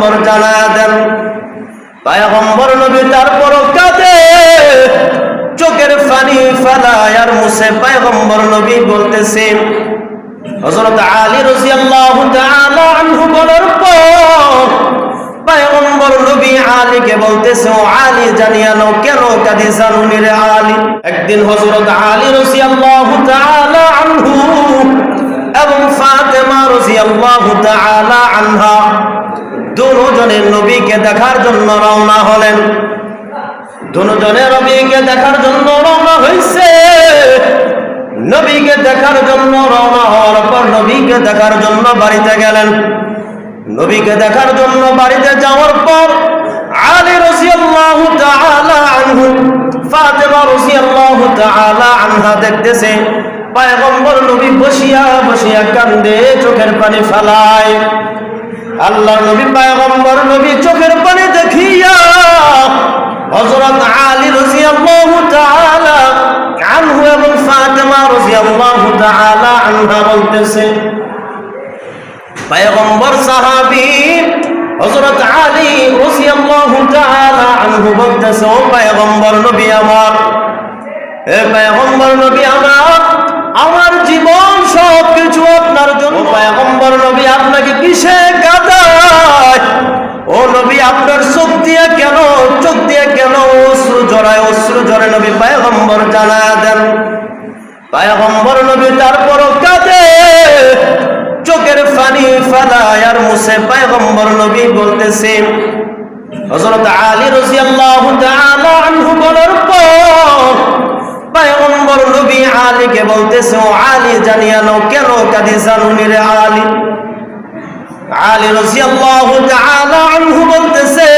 পায়গম্বর জানা দেন। পায়গম্বর নবী তারপর কাঁদে। চোখের পানি ফেলায় আর মুসে পায়গম্বর নবী বলতেছে, হযরত আলী রাদিয়াল্লাহু তাআলা আনহু বলার পর পায়গম্বর নবী আলীকে বলতেছে, ও আলী কেন কাঁদি জানুনি রে আলী? একদিন হযরত আলী রাদিয়াল্লাহু তাআলা আনহু এবং ফাতেমা রাদিয়াল্লাহু তাআলা আনহা দুজনের নবীকে দেখার জন্য রওনা হলেন। দুজনের নবীকে দেখার জন্য রওনা হয়েছে নবীকে দেখার জন্য রওনা হওয়ার পর নবীকে দেখার জন্য বাড়িতে গেলেন। নবীকে দেখার জন্য বাড়িতে যাওয়ার পর আলী রাদিয়াল্লাহু তাআলা আনহু, ফাতেমা রাদিয়াল্লাহু তাআলা আনহা দেখতেছে। পয়গম্বর নবী বসিয়া বসিয়া কান্দে, চোখের পানি ফেলায়। আল্লাহ নবী পয়গম্বর নবী চোখের পানি দেখিয়া হযরত আলী রাদিয়াল্লাহু তাআলা আনহু এবং ফাতেমা রাদিয়াল্লাহু তাআলা আনহা বলতেছে, পায়গম্বর সাহাবী হযরত আলী রাদিয়াল্লাহু তাআলা আনহু বলতেছে, ও পয়গম্বর নবী আমার, হে পয়গম্বর নবী আমার আমার জীবন সব কিছু আপনার জন্য। পয়গম্বর নবী, আপনাকে কিসে কাঁদায় ও নবী আপনার চোখ দিয়ে কেন, চোখ দিয়ে কেন অশ্রু জড়ায়? অশ্রু জড়ে নবী পয়গম্বর জানা দেন। পয়গম্বর নবী তারপরও কাঁদে। চোখের পানি ফেলায় আর মুসে পয়গম্বর নবী বলতেছে, হযরত আলী রাদিয়াল্লাহু তাআলা আনহু বলার পর পয়গম্বর নবী আলীকে বলতেছে, ও আলী জানিয়া নাও, কেন কাঁদি জানুনি রে আলী? আলী রাদিয়াল্লাহু তাআলা আনহু বলতেছে,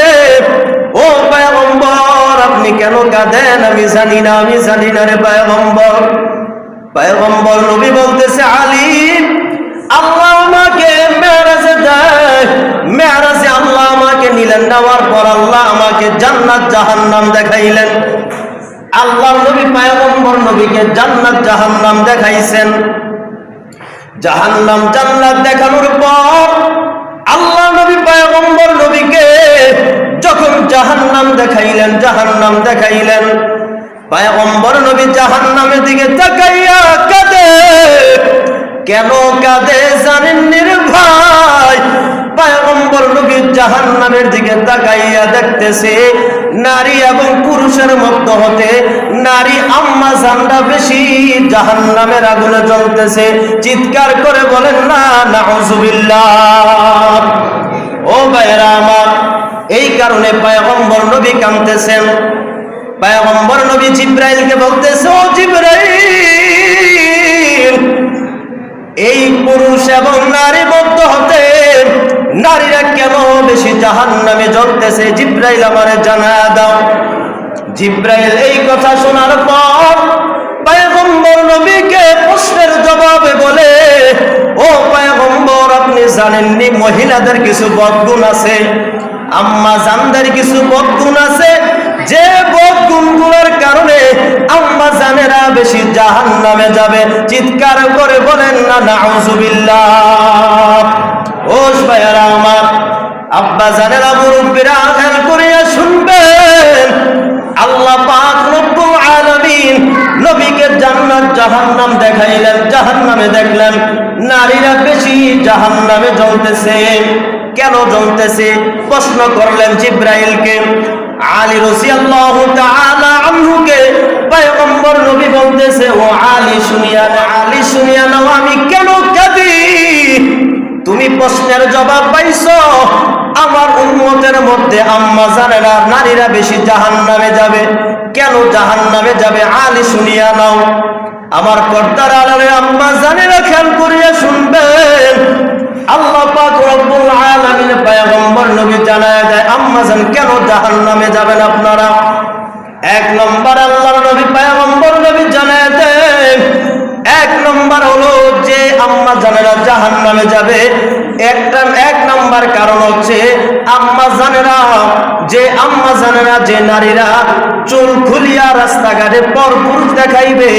ও পয়গম্বর, আপনি কেন কাঁদেন? আমি জানি না, আমি জানি না রে পয়গম্বর। পয়গম্বর নবী বলতেছে, আলী, আল্লাহ আমাকে মেরাজে দেয়। মেরাজে আল্লাহ আমাকে নিলেন, নেওয়ার পর আল্লাহ আমাকে জান্নাত, জাহান্নাম দেখাইলেন। আল্লাহ নবী, পয়গম্বর নবীকে জান্নাত, জাহান্নাম দেখাইছেন। জাহান্নাম, জান্নাত দেখানোর পর আল্লাহ নবী পয়গম্বর নবীকে যখন জাহান্নাম দেখাইলেন জাহান নাম দেখাইলেন, পয়গম্বর নবী জাহান্নামের দিকে তাকাইয়া কাঁদে। কেন কাঁদে জানেন নির্ভয় পয়গম্বর নবী জাহান্নামের দিকে তাকাইয়া দেখতেছে, নারী এবং পুরুষের মধ্যে হতে নারী আম্মা জানটা বেশি জাহান্নামের আগুনে জ্বলতেছে। চিৎকার করে বলেন, না নাউজুবিল্লাহ এই কারণে নবী নবী জিব্রাইলকে বলতেছে, ও জিব্রাইল, এই পুরুষ এবং নারী মধ্য হতে নারীরা কেন বেশি জাহান নামে জ্বলতেছে? জিব্রাইল আমারে জানা দাও। জিব্রাইল এই কথা শোনার পর পয়গম্বর নবীকে প্রশ্নের জবাবে বলে, ও আপনি জানেননি, মহিলাদের কিছু বদগুণ আছে, আম্মা জানদের কিছু বদগুণ আছে। যে বদগুণগুলোর কারণে আম্মা জানেরা বেশি জাহান নামে যাবে। চিৎকার করে বলেন, না, নাউজুবিল্লাহ। ওস ভাইয়ারা আমার, আব্বা জানেরা মুরব্বীরা খেয়াল করিয়া শুনবেন, আল্লাহ পাক জাহান্নাম দেখাইলেন জাহান্নামে দেখলেন নারীরা বেশি জাহান্নামে জ্বলতেছে কেন জ্বলতেছে প্রশ্ন করলেন জিব্রাইলকে। আলী রাদিয়াল্লাহু তাআলা আনহুকে পয়গম্বর নবী বলতেছে ও আলী শুনিয়া নাও, আলী শুনিয়া নাও আমি কেন কাঁদি? তুমি প্রশ্নের জবাব পাইছো। আমার উন্মতের মধ্যে আম্মা জানেরা নারীরা বেশি জাহান নামে যাবে। কেন জাহান নামে যাবে? আলী শুনিয়া নাও। আমার কর্তার আলারে আম্মা জানেরা খেয়াল করিয়া শুনবেন। আল্লাহ পাক রব্বুল আলামিন পয়গম্বর নবী জানায় দেয়, আম্মা জান, কেন জাহান নামে যাবেন আপনারা? এক নম্বর আল্লাহর নবী, পয়গম্বর নবী জানায় দেয় এক নম্বর হলো যে আম্মা জানেরা জাহান নামে যাবে। একটা, এক নম্বর কারণ হচ্ছে আম্মা জানেরা, যে আম্মা জানেরা, যে নারীরা চুল খুলিয়া রাস্তাঘাটে পর পুরুষ দেখাইবে,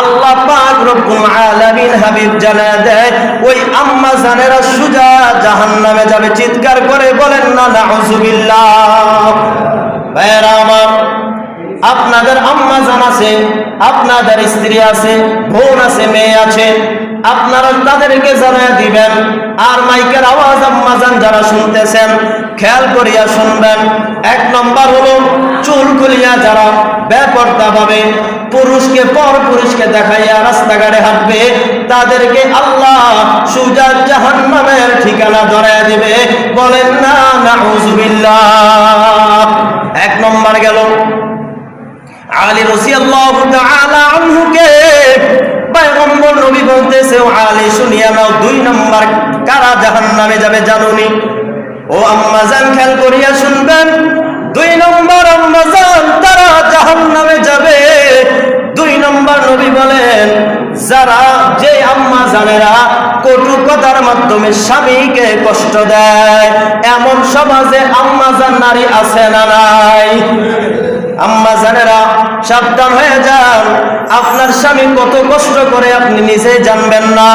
আল্লাহ পাক রব্বুল আলামিন হাবিব জানা দেয়, ওই আম্মা জানেরা সুজা জাহান্নামে যাবে, চিৎকার করে বলেন, না নাউজুবিল্লাহ ভাইয়েরা আমার, আপনাদের আম্মা জান আছে, আপনাদের স্ত্রী আছে, বোন আছে, মেয়ে আছে আপনারা তাদেরকে জানায় দিবেন। আর মাইকের আওয়াজ আম্মা জান যারা শুনতেছেন, খেয়াল করিয়া শুনবেন। এক নম্বর হলো, চুল খুলিয়া যারা বেপর্দা ভাবে পুরুষকে পর পুরুষকে দেখাইয়া রাস্তাঘাটে হাঁটবে, তাদেরকে আল্লাহ সুজা জাহান্নামের ঠিকানা ধরায় দিবে। বলেন, না, নাউজুবিল্লাহ। এক নম্বর গেল, আলী রাদিয়াল্লাহু তাআলা আনহুকে পয়গম্বর নবী বলতেছে, ও আলী, শুনিয়া নাও, দুই নম্বর কারা জাহান্নামে যাবে জানুনি? ও আম্মা জান, খেয়াল করিয়া শুনবেন, দুই নম্বর আম্মা তারা জাহান্নামে যাবে। দুই নম্বর নবী বলেন, যারা, যে আম্মা জানেরা কটু কথার মাধ্যমে স্বামীকে কষ্ট দেয়, এমন সমাজে আম্মা জান নারী আছে না নাই? আম্মা জানেরা, সাবধান হয়ে যান আপনার স্বামী কত কষ্ট করে আপনি নিজে জানবেন না।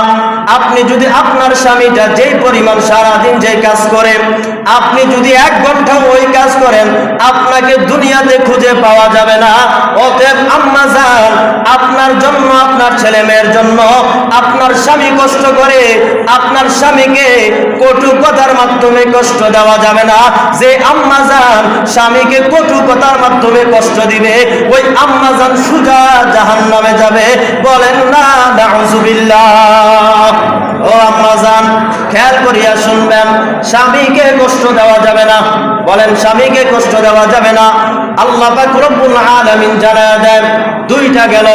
আপনি যদি আপনার স্বামীটা যেই পরিমাণ সারাদিন যেই কাজ করে, আপনি যদি এক ঘণ্টা ওই কাজ করেন, আপনাকে দুনিয়াতে খুঁজে পাওয়া যাবে না। অতএব আম্মা যান আপনার জন্য আপনার ছেলে মেয়ের জন্য আপনার স্বামী কষ্ট করে, আপনার স্বামীকে কটু কথার মাধ্যমে কষ্ট দেওয়া যাবে না। যে আম্মা যান স্বামীকে কটু কথার মাধ্যমে কষ্ট দিবে, ওই আম্মা যান সুজা জাহান নামে যাবে। বলেন, না নাউজুবিল্লাহ খেয়াল করিয়া শুনবেন, স্বামীকে কষ্ট দেওয়া যাবে না। বলেন, স্বামীকে কষ্ট দেওয়া যাবে না। আল্লাহ আলামিন জানায়া দেন, দুইটা গেল,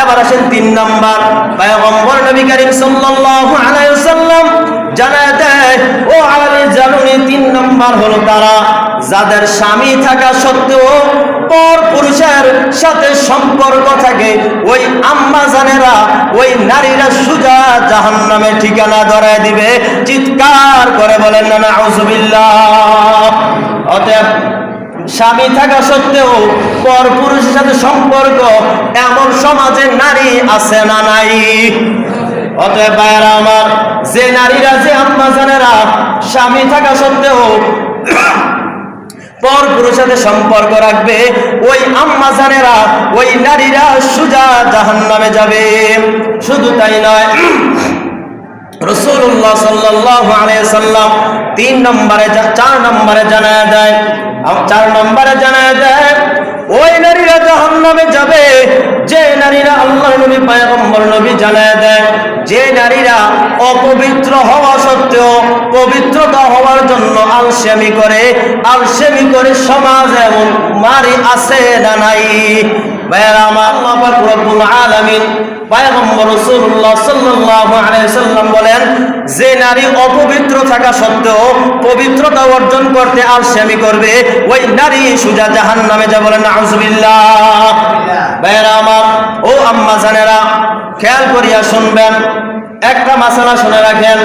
এবার আসেন তিন নাম্বার। পয়গম্বর নবী করিম সাল্লাল্লাহু আলাইহি ওয়াসাল্লাম জানায়া দেয়, ও আলী জানুনি, তিন নাম্বার হলো তারা, যাদের স্বামী থাকা সত্ত্বেও পর পুরুষের সাথে সম্পর্ক থাকে, ওই আম্মা জানেরা, ওই নারীরা সুজা জাহান্নামের ঠিকানা ধরায় দিবে। চিৎকার করে বলেন, না নাউজুবিল্লাহ অতএব স্বামী থাকা সত্ত্বেও পর পুরুষের সাথে সম্পর্ক এমন সমাজে নারী আছে না নাই। অতএব ভাইয়েরা আমার, যে নারীরা, যে আম্মা জানেরা স্বামী থাকা সত্ত্বেও পর পুরুষের সম্পর্ক রাখবে, ওই আম্মা জানেরা ওই নারীরা সুজা জাহান নামে যাবে। শুধু তাই নয় রসুল্লাহ সাল্লাম তিন নম্বরে চার নম্বরে জানা দেয়। চার নম্বরে জানা দেয়, ওই নারীরা জাহান নামে যাবে যে নারীরা আল্লাহ নবী পয়গম্বর নবী জানায় দেয় যে নারীরা অপবিত্র হওয়া সত্ত্বেও পবিত্রতা হওয়ার জন্য আলসেমি করে আলসেমি করে সমাজ এমন নারী আছে না নাই। বলেন যে নারী অপবিত্র থাকা সত্ত্বেও পবিত্রতা অর্জন করতে আলসেমি করবে ওই নারী সুজা জাহান্নামে যা বলেন নাউজুবিল্লাহ। ভাইয়েরা আমার ও আম্মা জানেরা, খেয়াল করিয়া শুনবেন। একটা মাসালা শুনে রাখেন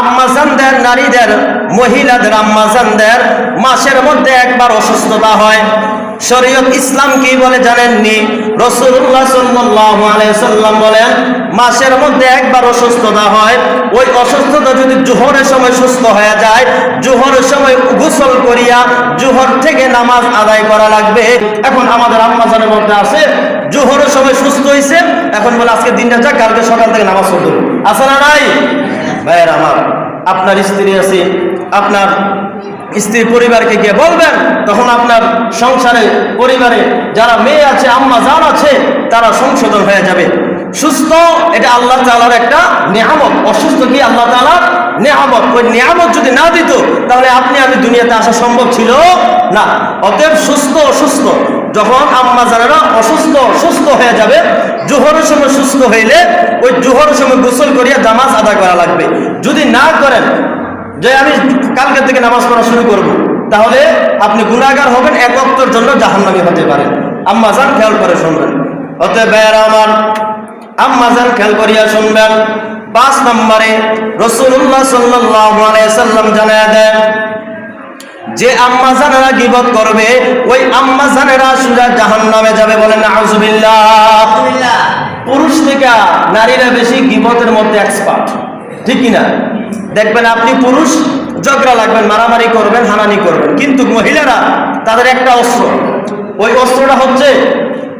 আম্মাজানদের নারীদের, মহিলাদের আম্মাজানদের মাসের মধ্যে একবার অসুস্থতা হয়। শরীয়ত ইসলাম কি বলে জানেননি? রসুল্লাহ সাল্লাল্লাহু আলাইহি সাল্লাম বলেন, মাসের মধ্যে একবার অসুস্থতা হয়। ওই অসুস্থতা যদি জোহরের সময় সুস্থ হয়ে যায়, জোহরের সময় গোসল করিয়া জোহর থেকে নামাজ আদায় করা লাগবে। এখন আমাদের আম্মাজানের মধ্যে আছে, জোহরের সময় সুস্থ হয়েছে এখন বলে আজকে দিনটা যাক, কালকে সকাল থেকে নামাজ পড়তে হবে। আছে না নাই? ভাইয়ের আমার, আপনার স্ত্রী আছে, আপনার স্ত্রী পরিবারকে গিয়ে বলবেন, তখন আপনার সংসারে পরিবারে যারা মেয়ে আছে, আম্মা যান আছে, তারা সংশোধন হয়ে যাবে। সুস্থ, এটা আল্লাহ তালার একটা নেহামত অসুস্থ কি আল্লাহ তালার নেহামত ওই নেহামত যদি না দিত, তাহলে আপনি আমি দুনিয়াতে আসা সম্ভব ছিল না। অতএব সুস্থ, অসুস্থ। যখন আম্মা জানেরা অসুস্থ সুস্থ হয়ে যাবে, জোহরের সময় সুস্থ হইলে, ওই জোহরের সময় গোসল করিয়া জামাজ আদায় করা লাগবে। যদি না করেন যে আমি কালকে থেকে নামাজ পড়া শুরু করব তাহলে আপনি গুণাগার হবেন এক অক্তর জন্য জাহান্নামী হতে পারেন আম্মা যান খেয়াল করে শুনবেন। অতএব ভাইয়ারা আমার আম্মা যান খেয়াল করিয়া শুনবেন। পাঁচ নম্বরে রসুল্লাহ সাল্লাম জানায় দেন যে আম্মা জানেরা গিবত করবে ওই আম্মা জানেরা সুজা জাহান নামে যাবে বলেন আউজুবিল্লাহ পুরুষ থেকে নারীরা বেশি গিবতের মধ্যে এক্সপার্ট ঠিক কিনা? দেখবেন আপনি পুরুষ, ঝগড়া লাগবেন, মারামারি করবেন হানানি করবেন। কিন্তু মহিলারা, তাদের একটা অস্ত্র। ওই অস্ত্রটা হচ্ছে,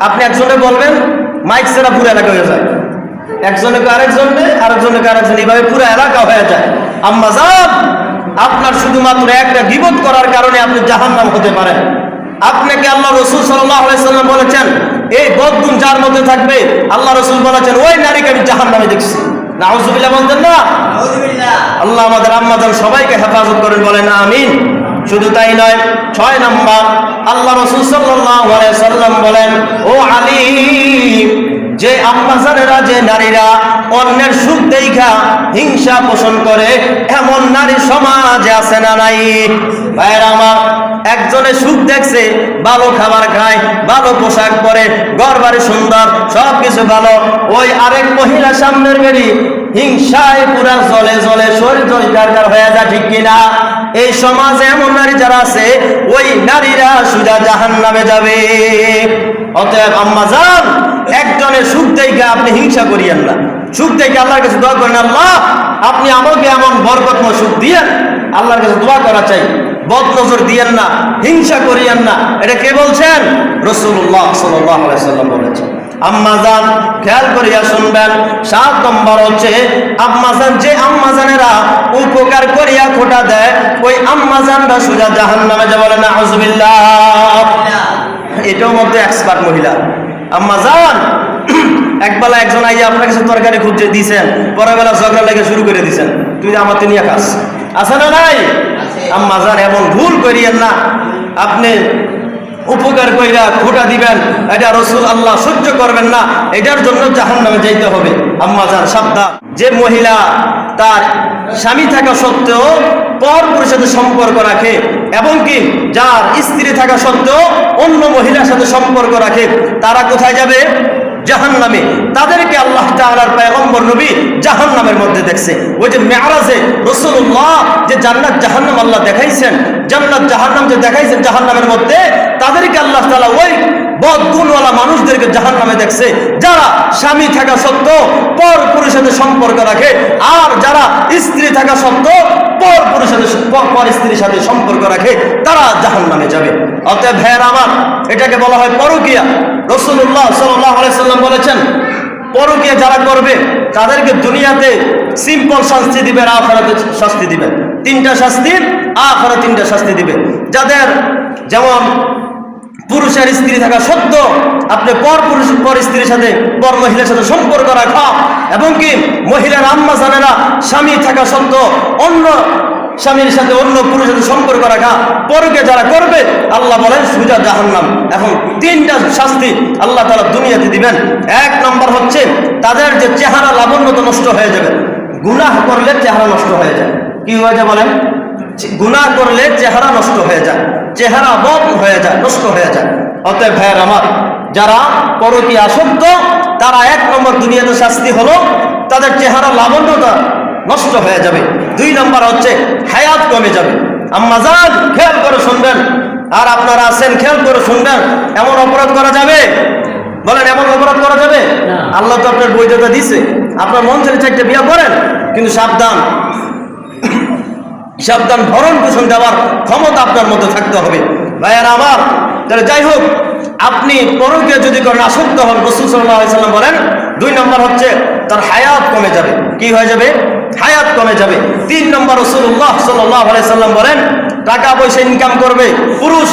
আপনি একজনে বলবেন, মাইক সেরা পুরো এলাকা হয়ে যায়। একজনকে আরেকজনকে আরেকজনকে আরেকজন এইভাবে পুরো এলাকা হয়ে যায়। আম্মা যান আপনার শুধুমাত্র একটা বিপদ করার কারণে আপনি জাহান্নাম হতে পারেন। আপনাকে আল্লাহ রসুল সাল্লাম বলেছেন, এই বদগুণ যার মধ্যে থাকবে, আল্লাহ রসুল বলেছেন, ওই নারীকে আমি জাহান নামে দেখছি। নাউজুবিল্লাহ বলতেন না? আল্লাহ আমাদের আম্মাজান সবাইকে হেফাজত করেন বলেন আমিন। শুধু তাই নয় ছয় নম্বর আল্লাহ রসুল সাল্লাম বলেন ও আলী যে আম্মাজানেরা যে নারীরা অন্যের সুখ দেখা হিংসা পোষণ করে, এমন নারী সমাজে আছে না নাই? ভাইয়ের আমার, একজনে সুখ দেখছে, ভালো খাবার খায়, ভালো পোশাক পরে ঘর বাড়ি সুন্দর সব কিছু ভালো। ওই আরেক মহিলা সামনের বেরি হিংসায় পুরা জলে জলে শরীর জয়কার হয়ে যায়, ঠিক কিনা? এই সমাজে এমন নারী যারা আছে, ওই নারীরা সুজা জাহান নামে যাবে। অতএব আম্মা যান একজনের সুখ থেকে আপনি হিংসা করিয়েন না। সুখ থেকে আল্লাহর কাছে দোয়া করেন, আল্লাহ, আপনি আমাকে এমন বরকতময় সুখ দিয়েন, আল্লাহর কাছে দোয়া করা চাই। বদ নজর দিয়েন না, হিংসা করিয়েন না। এটা কে বলছেন? রসুল্লাহ সাল্লাম বলেছেন। আম্মাজান খেয়াল করিয়া শুনবেন, সাত নম্বর হচ্ছে আম্মাজান যে আম্মাজানেরা উপকার করিয়া খোটা দেয়, ওই আম্মাজানরা সুজা জাহান নামে যা না হজবিল্লাহ এটাও মধ্যে এক্সপার্ট মহিলা। আম্মাজান একবেলা একজন আইয়া আপনার কাছে তরকারি খুঁজে দিয়েছেন পরে বেলা ঝগড়া লেগে শুরু করে দিয়েছেন তুই আমার তিনি খাস আছে না নাই? আম্মা যান এমন ভুল করিয়েন না। আপনি উপকার কইরা খোটা দিবেন, এটা রসুল আল্লাহ সহ্য করবেন না, এটার জন্য জাহান নামে যাইতে হবে। আম্মা যার সাবধান। যে মহিলা তার স্বামী থাকা সত্ত্বেও পর পুরুষের সাথে সম্পর্ক রাখে এবং কি যার স্ত্রী থাকা সত্ত্বেও অন্য মহিলার সাথে সম্পর্ক রাখে, তারা কোথায় যাবে? জাহান নামে তাদেরকে আল্লাহ তাআলার পয়গম্বর নবী জাহান নামের মধ্যে দেখছে। ওই যে মেয়ারাজে রসুল্লাহ যে জান্নাত জাহান্নাম আল্লাহ দেখাইছেন, জান্নাত জাহান্নাম যে দেখাইছেন জাহান্নামের মধ্যে, তাদেরকে আল্লাহ তালা ওই বদগুণওয়ালা মানুষদেরকে জাহান নামে দেখছে, যারা স্বামী থাকা সত্ত্বেও পর পুরুষের সম্পর্ক রাখে আর যারা স্ত্রী থাকা সত্ত্বেও পর পুরুষের পর- স্ত্রীর সাথে সম্পর্ক রাখে, তারা জাহান নামে যাবে। অতএব ভাইয়ের আমার, এটাকে বলা হয় পরকিয়া। রসুল্লাহ সাল্লাম বলেছেন পরকিয়া যারা করবে, তাদেরকে দুনিয়াতে সিম্পল শাস্তি দিবে আর আখরাতে শাস্তি দিবে। তিনটা শাস্তি আখরা তিনটা শাস্তি দিবে। যাদের যেমন পুরুষের স্ত্রী থাকা সত্ত্বেও আপনি পর পুরুষ, পর স্ত্রীর সাথে, পর মহিলার সাথে সম্পর্ক রাখা, এবং কি মহিলার আম্মা জানেরা স্বামী থাকা সত্ত্বেও অন্য স্বামীর সাথে অন্য পুরুষের সম্পর্ক রাখা, পরকে যারা করবে, আল্লাহ বলেন সুজা জাহান্নাম। এখন তিনটা শাস্তি আল্লাহ তারা দুনিয়াতে দিবেন। এক নম্বর হচ্ছে, তাদের যে চেহারা লাবণ্যতা নষ্ট হয়ে যাবে। গুনাহ করলে চেহারা নষ্ট হয়ে যায়। কি হয়ে যায় বলেন? গুনাহ করলে চেহারা নষ্ট হয়ে যায়। চেহারা বদ হয়ে যায়, নষ্ট হয়ে যায়। অতএব ভাইয়ের আমার, যারা পরকী আসক্ত, তারা এক নম্বর দুনিয়াতে শাস্তি হলো, তাদের চেহারা লাবণ্যতা নষ্ট হয়ে যাবে। দুই নম্বর হচ্ছে হায়াত কমে যাবে। আম্মা যান খেয়াল করে শুনবেন। আর আপনারা আছেন খেয়াল করে শুনবেন। এমন অপরাধ করা যাবে? বলেন এমন অপরাধ করা যাবে? আল্লাহ তো আপনার বৈধতা দিছে আপনার মন ছেড়ে চারটে বিয়া করেন কিন্তু সাবধান। সাবধান ভরণ পোষণ দেওয়ার ক্ষমতা আপনার মধ্যে থাকতে হবে। ভাইয়ার আমার তাহলে যাই হোক আপনি পরকীয় যদি করেন আসক্ত হন রসুল সাল্লাম বলেন দুই নম্বর হচ্ছে তার হায়াত কমে যাবে। কি হয়ে যাবে? হায়াত কমে যাবে। তিন নম্বর রসুল্লাহ সাল্লাহ সাল্লাম বলেন টাকা পয়সা ইনকাম করবে পুরুষ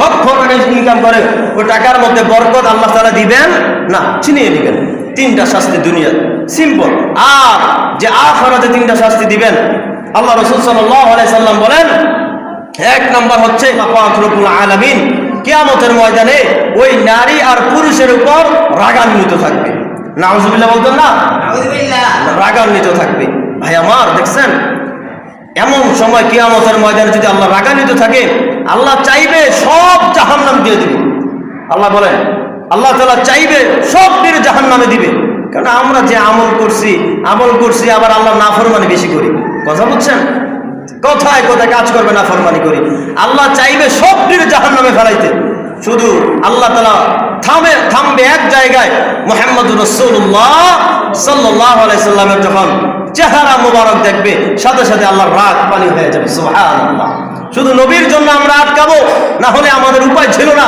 লক্ষ টাকা ইনকাম করে ওই টাকার মধ্যে বরকত আল্লাহ তালা দিবেন না চিনিয়ে দিবেন তিনটা শাস্তি দুনিয়া। সিম্পল আর যে আখরাতে তিনটা শাস্তি দিবেন আল্লাহ রসুল সাল্লাম বলেন এক নম্বর হচ্ছে আলামিন। কিয়ামতের ময়দানে ওই নারী আর পুরুষের উপর রাগান্বিত থাকবে। নাউজুবিল্লাহ বলতেন না? রাগান্বিত থাকবে। ভাই আমার, দেখছেন? এমন সময় কিয়ামতের ময়দানে যদি আল্লাহ রাগান্বিত থাকে, আল্লাহ চাইবে সব জাহান্নাম দিয়ে দিবে। আল্লাহ বলেন, আল্লাহ তালা চাইবে সব দিয়ে জাহান নামে দিবে। কারণ আমরা যে আমল করছি আমল করছি, আবার আল্লাহ নাফরমানি বেশি করি। কথা বুঝছেন? কথায় কোথায় কাজ করবে না ফরমানি করি। আল্লাহ চাইবে সব দিনে জাহান নামে ফেলাইতে। শুধু আল্লাহ তালা থামে, থামবে এক জায়গায় মোহাম্মদ রসুল্লাহ সাল্লাহ আলাইসাল্লামের যখন চেহারা মুবারক দেখবে, সাথে সাথে আল্লাহর রাগ পানি হয়ে যাবে, সুবহানাল্লাহ। শুধু নবীর জন্য আমরা আটকাবো, না হলে আমাদের উপায় ছিল না,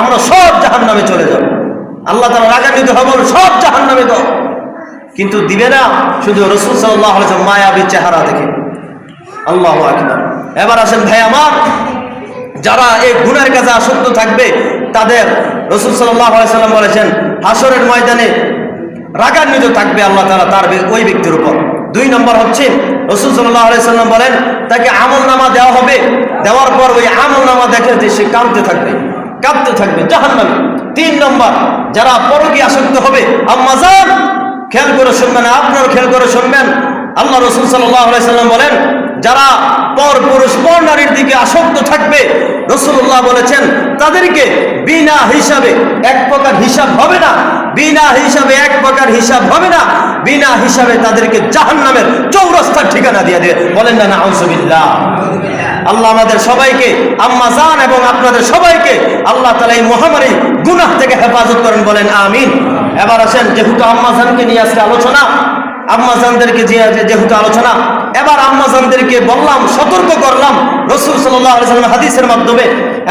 আমরা সব জাহান নামে চলে যাব। আল্লাহ তালা রাগান্বিত হব সব জাহান নামে দাও কিন্তু দিবে না, শুধু রসুল সাল্লাহ মায়াবী চেহারা দেখে। আল্লাহ আকবার। এবার আসেন ভাই আমার, যারা এই গুণের কাছে আসক্ত থাকবে, তাদের রসুল সাল্লাহ সাল্লাম বলেছেন হাসরের ময়দানে রাগান্বিত থাকবে আল্লাহ তালা তার ওই ব্যক্তির উপর। দুই নম্বর হচ্ছে, রসুল সাল্লাম বলেন, তাকে আমল নামা দেওয়া হবে। দেওয়ার পর ওই আমল নামা দেখে যে সে কাঁদতে থাকবে কাঁদতে থাকবে, জাহান্নামে। তিন নম্বর, যারা পরকী আসক্ত হবে, আম্মাজান, খেয়াল করে শুনবেন আপনার খেয়াল করে শুনবেন। আল্লাহ রসুল সাল্লাম বলেন, যারা পর পুরুষ, পর নারীর দিকে আসক্ত থাকবে, রসুল্লাহ বলেছেন, তাদেরকে বিনা হিসাবে এক প্রকার হিসাব হবে না। বিনা হিসাবে এক প্রকার হিসাব হবে না। বিনা হিসাবে তাদেরকে জাহান নামের চৌরাস্তার ঠিকানা দিয়ে দেবে বলেন না না আল্লাহ আমাদের সবাইকে, আম্মা জান এবং আপনাদের সবাইকে আল্লাহ তালা এই মহামারী গুনাহ থেকে হেফাজত করেন, বলেন আমিন। এবার আসেন, যেহেতু আম্মা জানকে নিয়ে আজকে আলোচনা, আম্মা জানদেরকে যে যে- যেহেতু আলোচনা, এবার আম্মা জানদেরকে বললাম, সতর্ক করলাম রসুল সাল্লাম হাদিসের মাধ্যমে।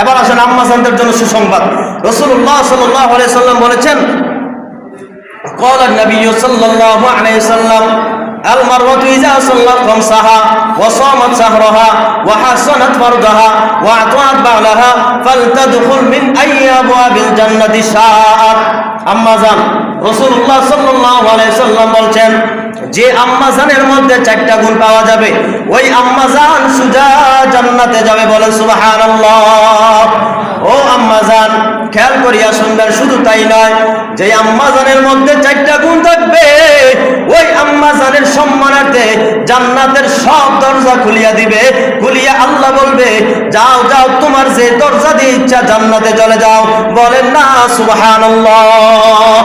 এবার আসেন আম্মা জানদের জন্য সুসংবাদ। রসুল্লাহ সাল্লাহ সাল্লাম বলেছেন قال النبي صلى الله عليه وسلم المرأة إذا صلت خمسها وصامت سهرها وحسنت فرجها وأعطت بعلها فلتدخل من أي أبواب الجنة شاءت أما زان رسول الله صلى الله عليه وسلم বলছেন যে আম্মাজানের মধ্যে চারটা গুণ পাওয়া যাবে ওই আম্মাজান সুজা জান্নাতে যাবে বলেন সুবহানাল্লাহ ও আম্মাজান খেয়াল করিয়া শুনবেন শুধু তাই নয় যে আম্মাজানের মধ্যে চারটা গুণ থাকবে ওই আম্মাজানের সম্মানার্থে জান্নাতের সব দরজা খুলিয়া দিবে। খুলিয়া আল্লাহ বলবে, যাও যাও, তোমার যে দরজা দিয়ে ইচ্ছা জান্নাতে চলে যাও। বলেন, না, সুবহানাল্লাহ।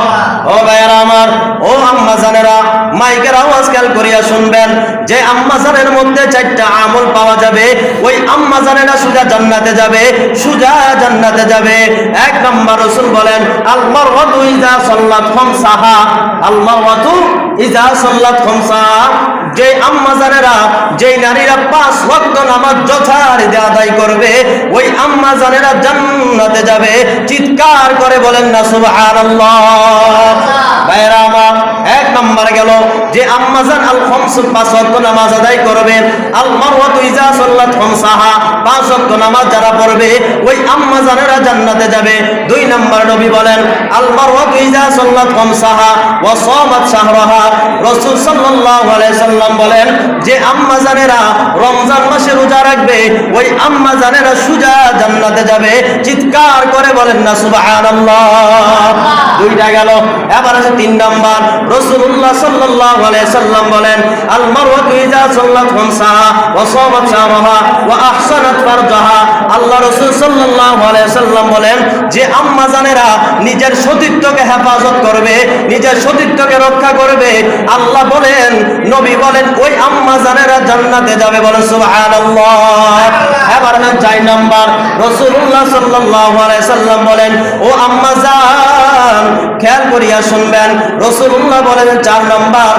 ও ভাইয়ারা আমার, ও আম্মাজানেরা মাইকের আওয়াজ খেয়াল করিয়া শুনবেন, যে আম্মাজানের মধ্যে চারটা আমল পাওয়া যাবে। ওই আম্মাজানেরা সুজা জান্নাতে যাবে, সুজা জান্নাতে যাবে। এক নম্বর রসুল বলেন আলমার ইজা সাল্লাত খামসাহা। আলমার ইজা সাল্লাত খামসাহা যে আম্মাজানেরা যে নারীরা পাঁচ ওয়াক্ত নামাজ যথারীতি আদায় করবে, ওই আম্মাজানেরা জান্নাতে যাবে। চিৎকার করে বলেন না, সুবহানাল্লাহ। ভাইরা আমার এক নম্বর গেল যে আম্মাজান আল খমস পাঁচ ওয়াক্ত নামাজ আদায় করবে। আল মারওয়াতু ইজা সাল্লাত খমসাহা, পাঁচ ওয়াক্ত নামাজ যারা পড়বে, ওই আম্মাজানেরা জান্নাতে যাবে। দুই নম্বর নবী বলেন আল মারওয়াতু ইজা সাল্লাত খমসাহা ওয়া সামাত শাহরাহা। রাসূল সাল্লাল্লাহু আলাইহি সাল্লাম বলেন, যে আম্মাজানেরা রমজান মাসে রোজা রাখবে, ওই আম্মাজানেরা সুজা জান্নাতে যাবে। চিৎকার করে বলেন না, সুবহানাল্লাহ। দুইটা গেল। এবার আছে তিন নাম্বার রাসূলুল্লাহ সাল্লাল্লাহু আলাইহি সাল্লাম বলেন আল মারওয়াতু ইজা সাল্লাত খামসাহা ওয়া সামাত শাহরাহা ওয়া আহসানাত ফারজাহা। আল্লাহ রাসূল আলাইহি সাল্লাম বলেন, যে আম্মা জানেরা নিজের সতীত্বকে হেফাজত করবে, নিজের সতীত্বকে রক্ষা করবে, আল্লাহ বলেন, নবী বলেন, ওই আম্মা জানেরা জান্নাতে যাবে। বলেন, সুবহানাল্লাহ। এবার হ্যাঁ চার নাম্বার। রাসূলুল্লাহ সাল্লাল্লাহু আলাইহি সাল্লাম বলেন, ও আম্মা জান খেয়াল করিয়া শুনবেন রসুল্লাহ বলেন চার নম্বর,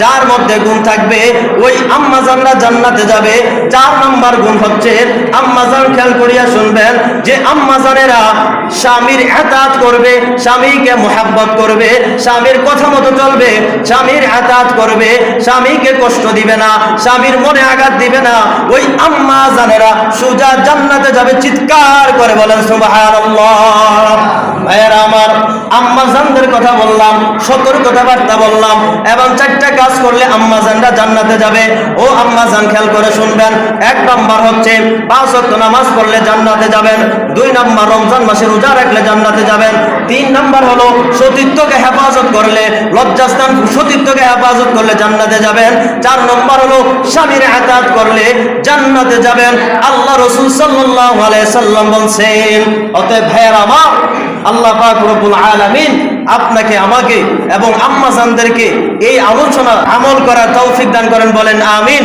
যার মধ্যে গুণ থাকবে, ওই আম্মাজানরা জান্নাতে যাবে। চার নম্বর গুণ হচ্ছে আম্মাজান খেয়াল করিয়া শুনবেন, যে আম্মাজানেরা স্বামীর এতাত করবে, স্বামীকে মোহাব্বত করবে, স্বামীর কথা মতো চলবে, স্বামীর এতাত করবে, স্বামীকে কষ্ট দিবে না, স্বামীর মনে আঘাত দিবে না। ওই আম্মাজানেরা সুজা জান্নাতে যাবে, চিৎকার করে বলেন ভাইয়েরা আমার আম্মা জানদের কথা বললাম সতর কথাবার্তা বললাম, এবং চারটা কাজ করলে আম্মাজানরা জান্নাতে যাবে। ও আম্মা জান খেয়াল করে শুনবেন, এক নম্বর হচ্ছে পাঁচ ওয়াক্ত নামাজ পড়লে জান্নাতে যাবেন, দুই নম্বর রমজান মাসে রোজা রাখলে জান্নাতে যাবেন, তিন নম্বর হলো সতীত্বকে হেফাজত করলে, লজ্জাস্থান সতীত্বকে হেফাজত করলে জান্নাতে যাবেন, চার নম্বর হলো স্বামীর আঘাত করলে জান্নাতে যাবেন। আল্লাহ রসুল সাল্লাল্লাহু আলাইহি সাল্লাম বলছেন, অতএব ভাইয়ের আমার আল্লাহ পাক রব্বুল আলামিন আপনাকে, আমাকে এবং আম্মা জানদেরকে এই আলোচনা আমল করার তৌফিক দান করেন, বলেন আমিন।